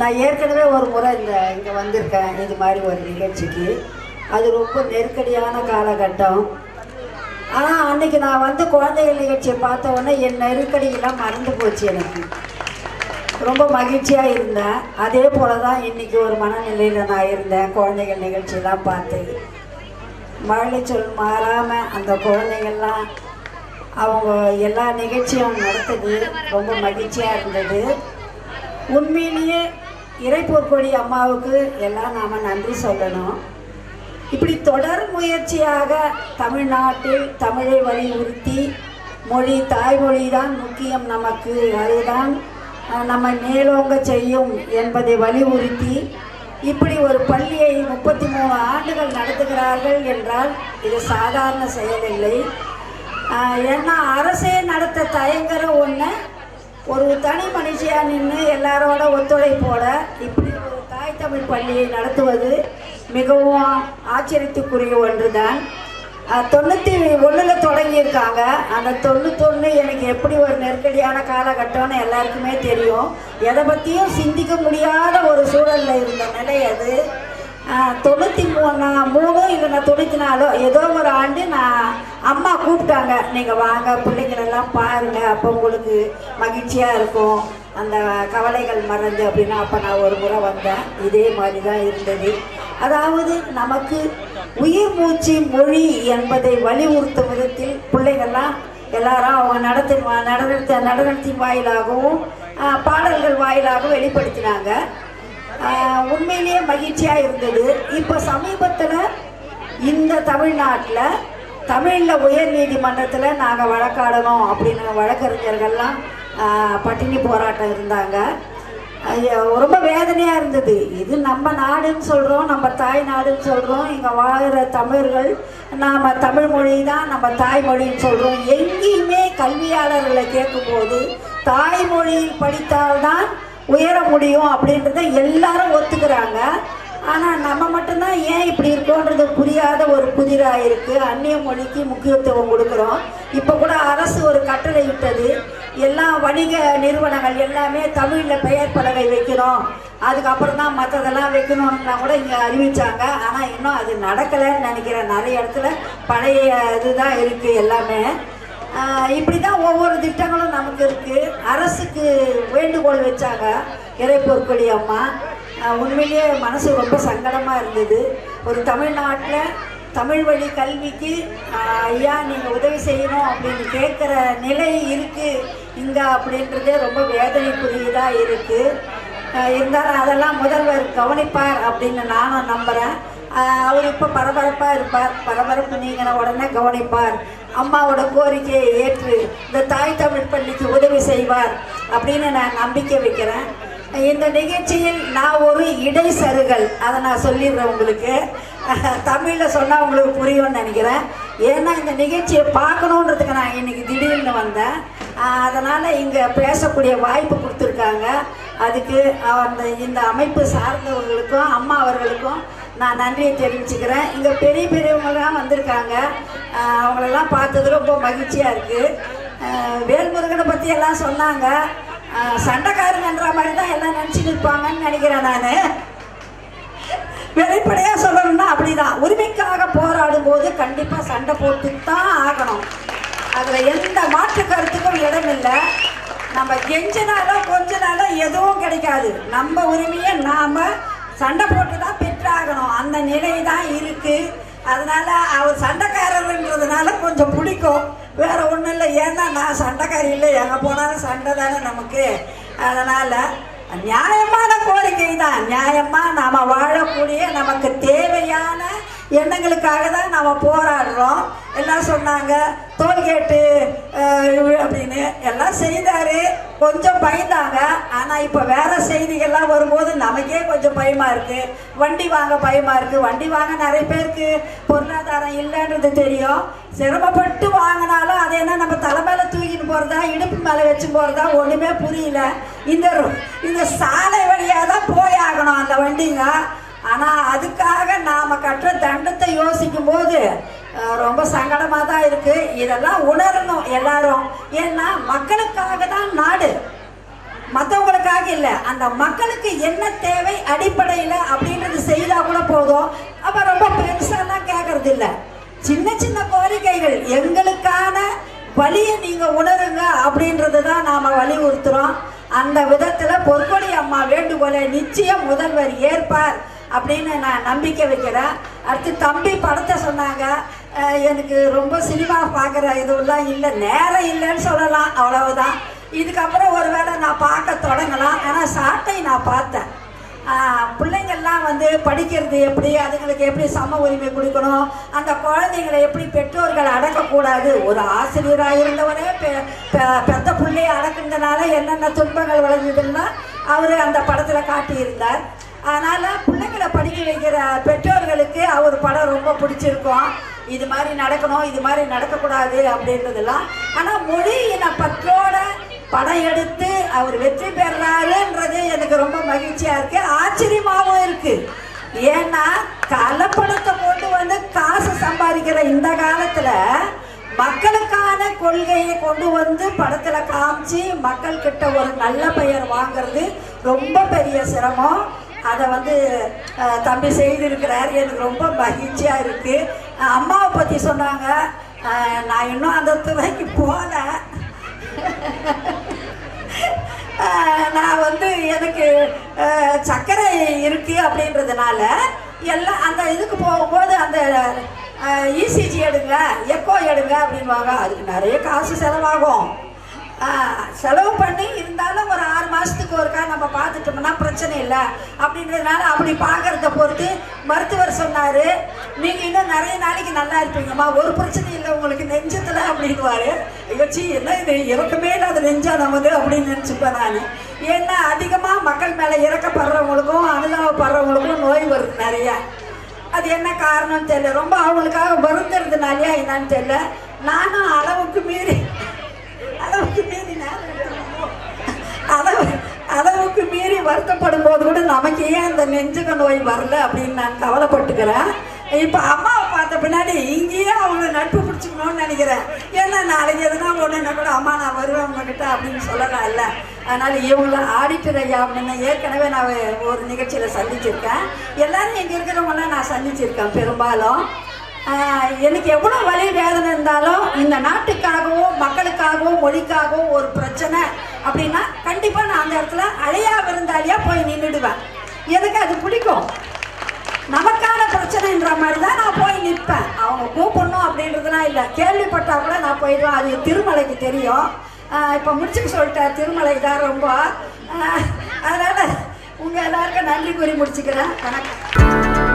நான் ஏற்கனவே ஒரு முறை இந்த இங்கே வந்திருக்கேன் இது மாதிரி ஒரு நிகழ்ச்சிக்கு. அது ரொம்ப நெருக்கடியான காலகட்டம். ஆனால் அன்றைக்கி நான் வந்து குழந்தைகள் நிகழ்ச்சியை பார்த்த உடனே என் நெருக்கடியெல்லாம் மறந்து போச்சு எனக்கு. ரொம்ப மகிழ்ச்சியாக இருந்தேன். அதே போல தான் இன்றைக்கி ஒரு மனநிலையில் நான் இருந்தேன் குழந்தைகள் நிகழ்ச்சியெல்லாம் பார்த்து. மழலை சொல் மாறாமல் அந்த குழந்தைங்கள்லாம் அவங்க எல்லா நிகழ்ச்சியும் நடத்துது ரொம்ப மகிழ்ச்சியாக இருந்தது. உண்மையிலேயே இறைப்பொற்கொடி அம்மாவுக்கு எல்லாம் நாம் நன்றி சொல்லணும். இப்படி தொடர் முயற்சியாக தமிழ்நாட்டில் தமிழை வலியுறுத்தி மொழி தாய்மொழி தான் முக்கியம் நமக்கு. அதுதான் நம்ம நம்மை மேலோங்க செய்யும் என்பதை வலியுறுத்தி இப்படி ஒரு பள்ளியை முப்பத்தி மூணு ஆண்டுகள் நடத்துகிறார்கள் என்றால் இது சாதாரண செயலில்லை ஆஹ் ஏன்னா அரசே நடத்த தயங்குற ஒன்று ஒரு தனி மனுஷியாக நின்று எல்லாரோட ஒத்துழைப்போட இப்படி ஒரு தாய் தமிழ் பள்ளியை நடத்துவது மிகவும் ஆச்சரியத்துக்குரிய ஒன்று தான் தொண்ணூற்றி ஒன்றில் தொடங்கியிருக்காங்க. அந்த தொண்ணூத்தொன்று எனக்கு எப்படி ஒரு நெருக்கடியான காலகட்டம்னு எல்லாருக்குமே தெரியும். எதை பற்றியும் சிந்திக்க முடியாத ஒரு சூழலில் இருந்த நிலை அது. தொண்ணூற்றி மூணு மூணு இல்லைன்னா தொண்ணூற்றி நாலோ ஏதோ ஒரு ஆண்டு நான் அம்மா கூப்பிட்டாங்க. நீங்கள் வாங்க பிள்ளைங்களெல்லாம் பாருங்கள் அப்போ உங்களுக்கு மகிழ்ச்சியாக இருக்கும். அந்த கவலைகள் மறந்து அப்படின்னா அப்போ நான் ஒரு முறை வந்தேன். இதே மாதிரி தான் இருந்தது. அதாவது நமக்கு உயிர் மூச்சு மொழி என்பதை வலியுறுத்தும் விதத்தில் பிள்ளைகள்லாம் எல்லாரும் அவங்க நடத்தி நடனத்தை நடனத்தின் வாயிலாகவும் பாடல்கள் வாயிலாகவும் வெளிப்படுத்தினாங்க. உண்மையிலேயே மகிழ்ச்சியாக இருந்தது. இப்போ சமீபத்தில் இந்த தமிழ்நாட்டில் தமிழில் உயர் நீதிமன்றத்தில் நாங்கள் வழக்காடணும் அப்படின்னு வழக்கறிஞர்கள்லாம் பட்டினி போராட்டம் இருந்தாங்க. ரொம்ப வேதனையாக இருந்தது. இது நம்ம நாடுன்னு சொல்கிறோம் நம்ம தாய் நாடுன்னு சொல்கிறோம் இங்கே வாழ்கிற தமிழர்கள் நாம் தமிழ் மொழி தான் நம்ம தாய்மொழின்னு சொல்கிறோம் எங்கேயுமே கல்வியாளர்களை கேட்கும்போது தாய்மொழியில் படித்தால்தான் உயர முடியும் அப்படின்றத எல்லாரும் ஒத்துக்கிறாங்க. மட்டும்தான் ஏன் இப்படி இருக்கோன்றது புரியாத ஒரு புதிராக இருக்குது அந்நிய மொழிக்கு முக்கியத்துவம் கொடுக்குறோம். இப்போ கூட அரசு ஒரு கட்டளை இட்டது. எல்லா வணிக நிறுவனங்கள் எல்லாமே தமிழில் பெயர் பலகை வைக்கிறோம் அதுக்கப்புறம் தான் மற்றதெல்லாம் வைக்கணும்னா கூட இங்கே அறிவிச்சாங்க. ஆனால் இன்னும் அது நடக்கலைன்னு நினைக்கிறேன். நிறைய இடத்துல பழைய இதுதான் இருக்குது எல்லாமே. இப்படி தான் ஒவ்வொரு திட்டங்களும் நமக்கு இருக்குது அரசுக்கு வேண்டுகோள் வச்சாங்க. இறைப்பொற்கொடி அம்மா. உண்மையிலேயே மனசு ரொம்ப சங்கடமாக இருந்தது. ஒரு தமிழ்நாட்டில் தமிழ் வழி கல்விக்கு ஐயா நீங்கள் உதவி செய்யணும் அப்படின்னு கேட்குற நிலை இருக்குது இங்கே அப்படின்றதே ரொம்ப வேதனைக்குரியதாக இருக்குது இருந்தாலும் அதெல்லாம் முதல்வர் கவனிப்பார் அப்படின்னு நானும் நம்புகிறேன் அவர் இப்போ பரபரப்பாக இருப்பார். பரபரப்பு நீங்கின உடனே கவனிப்பார். அம்மாவோட கோரிக்கையை ஏற்று இந்த தாய் தமிழ் பள்ளிக்கு உதவி செய்வார் அப்படின்னு நான் நம்பிக்கை வைக்கிறேன். இந்த நிகழ்ச்சியில் நான் ஒரு இடைசருகல் அதை நான் சொல்லிடுறேன் உங்களுக்கு. தமிழில் சொன்னால் உங்களுக்கு புரியும்னு நினைக்கிறேன். ஏன்னா இந்த நிகழ்ச்சியை பார்க்கணுன்றதுக்கு நான் இன்றைக்கி திடீர்னு வந்தேன். அதனால் இங்கே பேசக்கூடிய வாய்ப்பு கொடுத்துருக்காங்க. அதுக்கு அந்த இந்த அமைப்பு சார்ந்தவர்களுக்கும் அம்மா அவர்களுக்கும் நான் நன்றியை தெரிவிச்சுக்கிறேன். இங்கே பெரிய பெரியவங்களாம் வந்திருக்காங்க. அவங்களெல்லாம் பார்த்தது ரொம்ப மகிழ்ச்சியாக இருக்குது வேல்முருகனை பற்றி எல்லாம் சொன்னாங்க. சண்டைக்காரங்கன்ற மாதிரி தான் எல்லாம் நினச்சிட்டு இருப்பாங்கன்னு நினைக்கிறேன் நான். வெளிப்படையாக சொல்லணும்னா அப்படிதான். உரிமைக்காக போராடும் போது கண்டிப்பாக சண்டை போட்டு தான் ஆகணும். அதில் எந்த மாற்று கருத்துக்கும் இடம் இல்லை. நம்ம கொஞ்ச கொஞ்சினாலோ எதுவும் கிடைக்காது. நம்ம உரிமையை நாம் சண்டை போட்டு தான் பெற்றாகணும். அந்த நிலை தான் இருக்குது அதனால் அவர் சண்டைக்காரர்ன்றதுனால கொஞ்சம் பிடிக்கும். வேற ஒன்றும் இல்லை. ஏன்னா நான் சண்டைக்காரி இல்லை. எங்கே போனாலும் சண்டை தானே நமக்கு. அதனால் நியாயமான கோரிக்கை தான். நியாயமாக நாம் வாழக்கூடிய நமக்கு தேவை எண்ணங்களுக்காக தான் நாம் போராடுறோம். எல்லாம் சொன்னாங்க? டோல்கேட்டு அப்படின்னு. எல்லாம் செய்தார். கொஞ்சம் பயந்தாங்க. ஆனால் இப்போ வேற செய்திகள்லாம் வரும்போது நமக்கே கொஞ்சம் பயமாக இருக்குது வண்டி வாங்க பயமாக இருக்குது வண்டி வாங்க நிறைய பேருக்கு பொருளாதாரம் இல்லைன்றது தெரியும். சிரமப்பட்டு வாங்கினாலும் அது என்ன நம்ம தலை மேலே தூக்கிட்டு போகிறதா இடுப்பு மேலே வச்சு போகிறதா ஒன்றுமே புரியல. இந்த ரோ- இந்த சாலை வழியாக தான் போய் ஆகணும் அந்த வண்டிங்க. ஆனால் அதுக்காக நாம் கட்டுற போது ரொம்ப சங்கடமாக தான் இருக்குது இதெல்லாம் உணரணும் எல்லாரும். ஏன்னா மக்களுக்காக தான் நாடு. மற்றவங்களுக்காக இல்லை. அந்த மக்களுக்கு என்ன தேவை அடிப்படையில் அப்படின்றது செய்தால் கூட போதும். அப்போ ரொம்ப பெருசாலாம் கேட்கறது இல்லை. சின்ன சின்ன கோரிக்கைகள். எங்களுக்கான வழியை நீங்கள் உணருங்க அப்படின்றது தான் நாம் வலியுறுத்துகிறோம் அந்த விதத்தில் பொற்கொடி அம்மா வேண்டுகோளை நிச்சயம் முதல்வர் ஏற்பார். அப்படின்னு நான் நம்பிக்கை வைக்கிறேன். அடுத்து தம்பி படத்தை சொன்னாங்க. எனக்கு ரொம்ப சினிமா பார்க்குற இதுவெல்லாம் இல்லை. நேரம் இல்லைன்னு சொல்லலாம். அவ்வளவுதான். இதுக்கப்புறம் ஒரு வேளை நான் பார்க்க தொடங்கலாம். ஆனால் சாட்டை நான் பார்த்தேன். பிள்ளைங்கள்லாம் வந்து படிக்கிறது எப்படி அதுங்களுக்கு எப்படி சம உரிமை கொடுக்கணும் அந்த குழந்தைங்களை எப்படி பெற்றோர்கள் அடக்கக்கூடாது? ஒரு ஆசிரியராக இருந்தவரே பெ- பெத்த பிள்ளையை அடக்குனதுனால என்னென்ன துன்பங்கள் வளர்ந்ததுன்னா அவர் அந்த படத்தில் காட்டியிருந்தார். அதனால் பிள்ளைங்களை படிக்க வைக்கிற பெற்றோர்களுக்கு அவர் படம் ரொம்ப பிடிச்சிருக்கும். இது மாதிரி நடக்கணும் இது மாதிரி நடக்கக்கூடாது அப்படின்றதெல்லாம். ஆனால் மொழி இன பற்றோட படம் எடுத்து அவர் வெற்றி பெறாருன்றது எனக்கு ரொம்ப மகிழ்ச்சியாக இருக்கு. ஆச்சரியமாகவும் இருக்கு. ஏன்னா கலப்படத்தை கொண்டு வந்து காசு சம்பாதிக்கிற இந்த காலத்தில் மக்களுக்கான கொள்கையை கொண்டு வந்து படத்தில் காமிச்சு மக்கள்கிட்ட ஒரு நல்ல பெயர் வாங்குறது ரொம்ப பெரிய சிரமம். அதை வந்து தம்பி செய்திருக்கிறார். எனக்கு ரொம்ப மகிழ்ச்சியாக இருக்குது அம்மாவை பற்றி சொன்னாங்க. நான் இன்னும் அந்த துறைக்கு போகல நான் வந்து எனக்கு சர்க்கரை இருக்குது அப்படின்றதுனால எல்லாம் அந்த இதுக்கு போகும்போது அந்த இசிஜி எடுங்க எக்கோ எடுங்க அப்படின்வாங்க அதுக்கு நிறைய காசு செலவாகும். செலவு பண்ணி இருந்தாலும் ஒரு ஆறு மாதத்துக்கு ஒருக்கா நம்ம பார்த்துட்டோம்னா பிரச்சனை இல்லை. அப்படின்றதுனால அப்படி பார்க்கறத பொறுத்து மருத்துவர் சொன்னார் நீங்கள் இன்னும் நிறைய நாளைக்கு நல்லா இருப்பீங்கம்மா. ஒரு பிரச்சனை இல்லை உங்களுக்கு நெஞ்சத்தில் அப்படின்வார் யோசி என்ன இது? இறக்கமே இல்லாத நெஞ்சா நமது அப்படின்னு நினச்சிப்பேன் நான். ஏன்னா அதிகமாக மக்கள் மேலே இறக்கப்படுறவங்களுக்கும் அனுதாபப்படுறவங்களுக்கும் நோய் வருது நிறையா. அது என்ன காரணம்னு தெரியல. ரொம்ப அவங்களுக்காக வருந்துறதுனாலயா என்னன்னு தெரியல. நானும் அளவுக்கு மீறி மீறி வருத்தப்படும் போது கூட நமக்கு ஏன் இந்த நெஞ்சுக நோய் வரல அப்படின்னு நான் கவலைப்பட்டுக்கிறேன். இப்போ அம்மாவை பார்த்த பின்னாடி இங்கேயே அவங்க நட்பு பிடிச்சிக்கணும்னு நினைக்கிறேன். ஏன்னா நாளைக்கு எதுனா ஒன்றுனா கூட அம்மா நான் வருவேன் உங்ககிட்ட அப்படின்னு சொல்லலாம் இல்லை. அதனால் இவங்கள ஆடிட்டர் ஐயா அப்படின்னு ஏற்கனவே நான் ஒரு நிகழ்ச்சியில் சந்திச்சிருக்கேன். எல்லாரும் இங்கே இருக்கிறவங்களாம் நான் சந்திச்சிருக்கேன் பெரும்பாலும். எனக்கு எவ்வளோ வலி வேதனை இந்த நாட்டுக்காகவும் மக்களுக்காகவும் மொழிக்காகவும் ஒரு பிரச்சனை அப்படின்னா கண்டிப்பாக நான் அந்த இடத்துல அழையா விருந்தாளியா போய் நின்றுடுவேன் எனக்கு அது பிடிக்கும். நமக்கான பிரச்சனைன்ற மாதிரி தான் நான் போய் நிற்பேன். அவங்க கூப்பிடணும் அப்படின்றதுலாம் இல்லை. கேள்விப்பட்டா கூட நான் போயிடுவேன். அது திருமலைக்கு தெரியும். இப்போ முடிச்சுக்க சொல்லிட்டேன். திருமலை தான் ரொம்ப. அதனால் அதனால உங்கள் எல்லாருக்கும் நன்றி கூறி முடிச்சுக்கிறேன். வணக்கம்.